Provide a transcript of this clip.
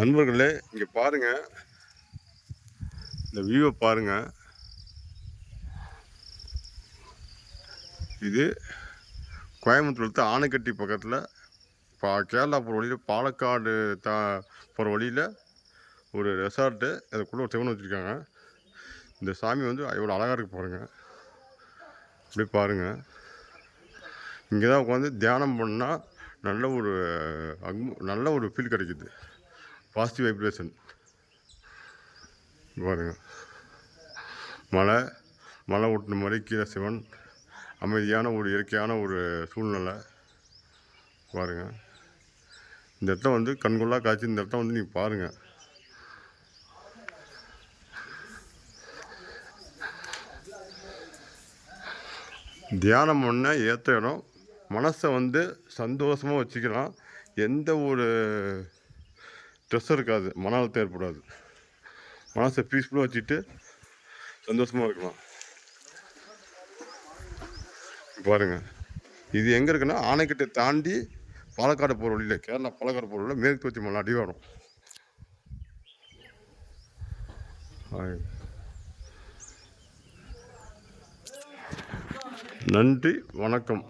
நண்பர்களே இங்கே பாருங்கள் இந்த வியூவை பாருங்கள் இது கோயம்புத்தூர் ஆனைக்கட்டி பக்கத்தில் பா கேரளா போகிற வழியில் பாலக்காடு தா போகிற வழியில் ஒரு ரெசார்ட்டு அதுக்குள்ளே ஒரு சிவன் வச்சுருக்காங்க. இந்த சாமி வந்து எவ்வளோ அழகாக இருக்கு பாருங்கள் அப்படியே பாருங்கள் இங்கே தான் உட்காந்து தியானம் பண்ணால் நல்ல ஒரு அக் நல்ல ஒரு ஃபீல் கிடைக்குது. பாசிட்டிவ் வைப்ரேஷன் பாருங்க. மலை மலை ஓட்டின மாதிரி கீழே சிவன். அமைதியான ஒரு இயற்கையான ஒரு சூழ்நிலை. பாருங்க. இந்த இடத்த வந்து கண்கொள்ளா காட்சி இந்த இடத்த வந்து நீங்கள் பாருங்கள் தியானம் பண்ண ஏற்ற இடம். மனசை வந்து சந்தோஷமாக வச்சுக்கலாம். எந்த ஒரு ஸ்ட்ரெஸ் இருக்காது. மன அழுத்தம் ஏற்படாது மனசை பீஸ்ஃபுல்லாக வச்சுட்டு சந்தோஷமாக இருக்கலாம். பாருங்கள் இது எங்கே இருக்குன்னா ஆணைக்கட்டை தாண்டி பாலக்காடு போகிற வழியில் கேரளா பாலக்காடு போகிற வழியில் மேற்கு தொடர்ச்சி மலை அடிவாரம் ஆய். நன்றி. வணக்கம்.